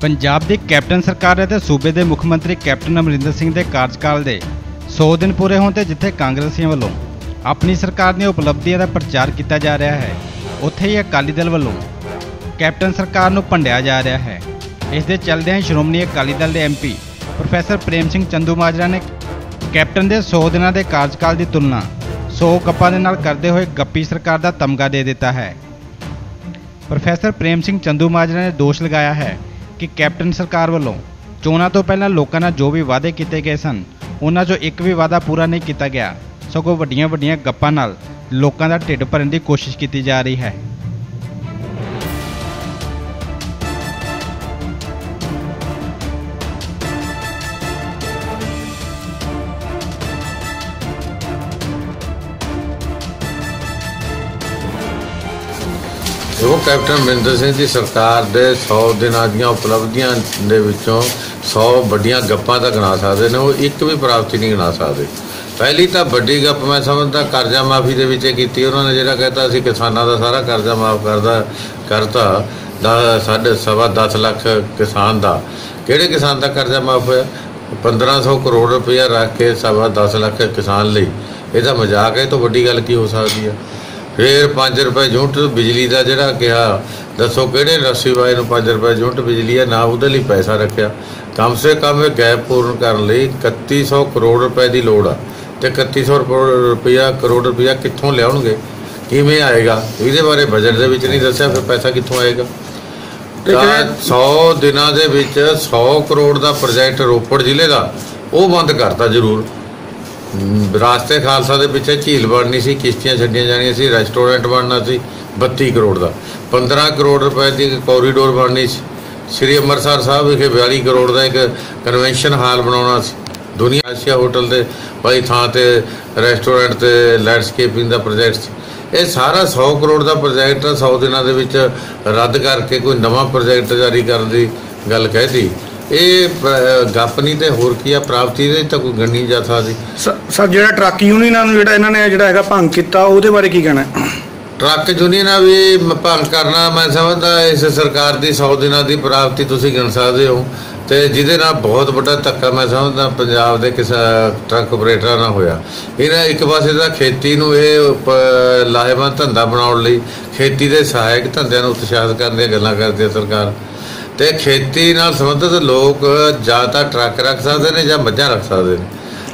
ਪੰਜਾਬ ਦੀ captain ਸਰਕਾਰ ਅਤੇ ਸੂਬੇ ਦੇ ਮੁੱਖ ਮੰਤਰੀ ਕੈਪਟਨ ਅਮਰਿੰਦਰ ਸਿੰਘ ਦੇ ਕਾਰਜਕਾਲ ਦੇ 100 ਦਿਨ ਪੂਰੇ ਹੋਣ ਤੇ ਜਿੱਥੇ ਕਾਂਗਰਸੀਆਂ ਵੱਲੋਂ ਆਪਣੀ ਸਰਕਾਰ ਦੀਆਂ ਉਪਲਬਧੀਆਂ ਦਾ ਪ੍ਰਚਾਰ ਕੀਤਾ ਜਾ ਰਿਹਾ ਹੈ, ਉੱਥੇ ਹੀ ਅਕਾਲੀ ਦਲ ਵੱਲੋਂ ਕੈਪਟਨ ਸਰਕਾਰ ਨੂੰ ਭੰਡਿਆ ਜਾ ਰਿਹਾ ਹੈ। ਇਸ ਦੇ ਚੱਲਦਿਆਂ ਹੀ ਸ਼੍ਰੋਮਣੀ ਅਕਾਲੀ ਦਲ ਦੇ ਐਮਪੀ ਪ੍ਰੋਫੈਸਰ ਪ੍ਰੇਮ ਸਿੰਘ ਚੰਦੂ ਮਾਜਰਾ ਨੇ ਕੈਪਟਨ ਦੇ 100 ਦਿਨਾਂ ਦੇ ਕਾਰਜਕਾਲ ਦੀ ਤੁਲਨਾ 100 ਗੱਪਾਂ ਦੇ ਨਾਲ ਕਰਦੇ ਹੋਏ ਗੱਪੀ ਸਰਕਾਰ ਦਾ ਤਮਗਾ ਦੇ ਦਿੱਤਾ ਹੈ। ਪ੍ਰੋਫੈਸਰ ਪ੍ਰੇਮ ਸਿੰਘ ਚੰਦੂ ਮਾਜਰਾ ਨੇ ਦੋਸ਼ ਲਗਾਇਆ ਹੈ ਕਿ ਕੈਪਟਨ ਸਰਕਾਰ ਵੱਲੋਂ ਚੋਣਾਂ ਤੋਂ ਪਹਿਲਾਂ ਲੋਕਾਂ ਨਾਲ ਜੋ ਵੀ ਵਾਅਦੇ ਕੀਤੇ ਗਏ ਸਨ, ਉਹਨਾਂ 'ਚੋਂ ਇੱਕ ਵੀ ਵਾਅਦਾ ਪੂਰਾ ਨਹੀਂ ਕੀਤਾ ਗਿਆ। ਸਗੋਂ ਵੱਡੀਆਂ ਵੱਡੀਆਂ ਗੱਪਾਂ ਨਾਲ ਲੋਕਾਂ ਦਾ ਢਿੱਡ ਭਰਨ ਦੀ ਕੋਸ਼ਿਸ਼ ਕੀਤੀ ਜਾ ਰਹੀ ਹੈ। ਉਹ ਕੈਪਟਨ ਅਮਰਿੰਦਰ ਸਿੰਘ ਦੀ ਸਰਕਾਰ ਦੇ 100 ਦਿਨਾਂ ਦੀਆਂ ਉਪਲਬਧੀਆਂ ਦੇ ਵਿੱਚੋਂ 100 ਵੱਡੀਆਂ ਗੱਪਾਂ ਤਾਂ ਗਿਣਾ ਸਕਦੇ ਨੇ, ਉਹ ਇੱਕ ਵੀ ਪ੍ਰਾਪਤੀ ਨਹੀਂ ਗਿਣਾ ਸਕਦੇ। ਪਹਿਲੀ ਤਾਂ ਵੱਡੀ ਗੱਪ ਮੈਂ ਸਮਝਦਾ, ਕਰਜ਼ਾ ਮਾਫੀ ਦੇ ਵਿੱਚ ਇਹ ਕੀਤੀ, ਉਹਨਾਂ ਨੇ ਜਿਹੜਾ ਕਹਿੰਦਾ ਅਸੀਂ ਕਿਸਾਨਾਂ ਦਾ ਸਾਰਾ ਕਰਜ਼ਾ ਮਾਫ ਕਰਦਾ, ਕਰਤਾ, ਦਾ ਸਾਡੇ ਸਵਾ 10 ਲੱਖ ਕਿਸਾਨ ਦਾ। ਕਿਹੜੇ ਕਿਸਾਨ ਦਾ ਕਰਜ਼ਾ ਮਾਫ ਹੋਇਆ? 1500 ਕਰੋੜ ਰੁਪਇਆ ਰੱਖ ਕੇ ਸਵਾ 10 ਲੱਖ ਕਿਸਾਨ ਲਈ। ਇਹਦਾ ਮਜ਼ਾਕ ਹੈ, ਇਹ ਤੋਂ ਵੱਡੀ ਗੱਲ ਕੀ ਹੋ ਸਕਦੀ ਹੈ? ਫਿਰ 5 ਰੁਪਏ ਯੂਨਿਟ ਬਿਜਲੀ ਦਾ ਜਿਹੜਾ ਕਿਹਾ ਦੱਸੋ ਕਿਹੜੇ ਰੱਸੀ ਵਾਏ ਨੂੰ 5 ਰੁਪਏ ਯੂਨਿਟ ਬਿਜਲੀ ਹੈ ਨਾ ਉਹਦੇ ਲਈ ਪੈਸਾ ਰੱਖਿਆ। ਕਮ ਸੇ ਕਮ ਇਹ ਗੈਪ ਪੂਰਨ ਕਰਨ ਲਈ 3100 ਕਰੋੜ ਰੁਪਏ ਦੀ ਲੋੜ ਆ। ਤੇ 3100 ਕਰੋੜ ਰੁਪਇਆ ਕਰੋੜ ਰੁਪਇਆ ਕਿੱਥੋਂ ਲਿਆਉਣਗੇ? ਕਿਵੇਂ ਆਏਗਾ? ਇਹਦੇ ਬਾਰੇ ਬਜਟ ਦੇ ਵਿੱਚ ਨਹੀਂ ਦੱਸਿਆ ਫਿਰ ਪੈਸਾ ਕਿੱਥੋਂ ਆਏਗਾ? ਤਾਂ 100 ਦਿਨਾਂ ਦੇ ਵਿੱਚ 100 ਕਰੋੜ ਦਾ ਪ੍ਰੋਜੈਕਟ ਰੋਪੜ ਜ਼ਿਲ੍ਹੇ ਦਾ ਉਹ ਬੰਦ ਕਰਤਾ ਜ਼ਰੂਰ। ਰਾਸਤੇ ਖਾਲਸਾ ਦੇ ਪਿੱਛੇ ਝੀਲ ਬਣਨੀ ਸੀ, ਕਿਸ਼ਤੀਆਂ ਛੱਡੀਆਂ ਜਾਣੀਆਂ ਸੀ ਰੈਸਟੋਰੈਂਟ ਬਣਨਾ ਸੀ 32 ਕਰੋੜ ਦਾ। 15 ਕਰੋੜ ਰੁਪਏ ਦੀ ਕੋਰੀਡੋਰ ਬਣਨੀ ਸੀ। ਸ੍ਰੀ ਅੰਮ੍ਰਿਤਸਰ ਸਾਹਿਬ ਵਿਖੇ 42 ਕਰੋੜ ਦਾ ਇੱਕ ਕਨਵੈਨਸ਼ਨ ਹਾਲ ਬਣਾਉਣਾ ਸੀ। ਦੁਨੀਆ ਆਸੀਆ ਹੋਟਲ ਦੇ ਭਾਈ ਥਾਂ ਤੇ ਰੈਸਟੋਰੈਂਟ ਤੇ ਲੈਂਡਸਕੇਪਿੰਗ ਦਾ ਪ੍ਰੋਜੈਕਟ ਸੀ। ਇਹ ਸਾਰਾ 100 ਕਰੋੜ ਦਾ ਪ੍ਰੋਜੈਕਟ 100 ਦਿਨਾਂ ਦੇ ਵਿੱਚ ਰੱਦ ਕਰਕੇ ਕੋਈ ਨਵਾਂ ਪ੍ਰੋਜੈਕਟ ਜਾਰੀ ਕਰਨ ਦੀ ਗੱਲ ਕਹਿਦੀ ਇਹ ਗੱਪ ਨਹੀਂ ਤੇ ਹੋਰ ਕੀ ਆ? ਪ੍ਰਾਪਤੀ ਦੇ ਤਾਂ ਕੋਈ ਗੰਨੀ ਜਾ ਸਕਦੀ ਸਰ ਜਿਹੜਾ ਟਰੱਕ ਯੂਨੀਅਨਾਂ ਨੂੰ ਜਿਹੜਾ ਇਹਨਾਂ ਨੇ ਜਿਹੜਾ ਹੈਗਾ ਭੰਗ ਕੀਤਾ ਉਹਦੇ ਬਾਰੇ ਕੀ ਕਹਿਣਾ ਹੈ? ਟਰੱਕ ਯੂਨੀਅਨਾਂ ਵੀ ਭੰਗ ਕਰਨਾ ਮੈਂ ਸਮਝਦਾ ਇਸ ਸਰਕਾਰ ਦੀ 100 ਦਿਨਾਂ ਦੀ ਪ੍ਰਾਪਤੀ ਤੁਸੀਂ ਗਿਣ ਸਕਦੇ ਹੋ। ਤੇ ਜਿਹਦੇ ਨਾਲ ਬਹੁਤ ਵੱਡਾ ਧੱਕਾ ਮੈਂ ਸਮਝਦਾ ਪੰਜਾਬ ਦੇ ਕਿਸ ਟਰੱਕ ਆਪਰੇਟਰਾਂ ਨਾਲ ਹੋਇਆ। ਇਹਨਾਂ ਇੱਕ ਪਾਸੇ ਦਾ ਖੇਤੀ ਨੂੰ ਇਹ ਲਾਹੇਵੰਦ ਧੰਦਾ ਬਣਾਉਣ ਲਈ ਖੇਤੀ ਦੇ ਸਹਾਇਕ ਧੰਦਿਆਂ ਨੂੰ ਉਤਸ਼ਾਹਿਤ ਕਰਨ ਦੀਆਂ ਗੱਲਾਂ ਕਰਦੀ ਹੈ ਸਰਕਾਰ। ਤੇ ਖੇਤੀ ਨਾਲ ਸੰਬੰਧਿਤ ਲੋਕ ਜਾਂ ਤਾਂ ਟਰੱਕ ਰੱਖ ਸਕਦੇ ਨੇ ਜਾਂ ਮੱਝਾਂ ਰੱਖ ਸਕਦੇ ਨੇ।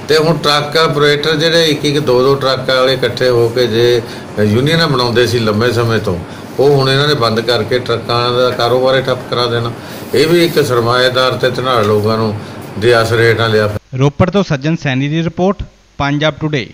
ਤੇ ਹੁਣ ਟਰੱਕ ਆਪਰੇਟਰ ਜਿਹੜੇ ਇੱਕ ਇੱਕ ਦੋ ਦੋ ਟਰੱਕ ਵਾਲੇ ਇਕੱਠੇ ਹੋ ਕੇ ਜੇ ਯੂਨੀਅਨਾਂ ਬਣਾਉਂਦੇ ਸੀ ਲੰਮੇ ਸਮੇਂ ਤੋਂ, ਉਹ ਹੁਣ ਇਹਨਾਂ ਨੇ ਬੰਦ ਕਰਕੇ ਟਰੱਕਾਂ ਦਾ ਕਾਰੋਬਾਰ ਹੀ ਠੱਪ ਕਰਾ ਦੇਣਾ। ਇਹ ਵੀ ਇੱਕ ਸਰਮਾਏਦਾਰ ਤੇ ਧਨਾੜ ਲੋਕਾਂ ਨੂੰ ਦੇ ਅਸਰ ਹੇਠਾਂ ਲਿਆ। ਰੋਪੜ ਤੋਂ ਸੱਜਣ ਸੈਣੀ ਦੀ ਰਿਪੋਰਟ, ਪੰਜਾਬ ਟੁਡੇ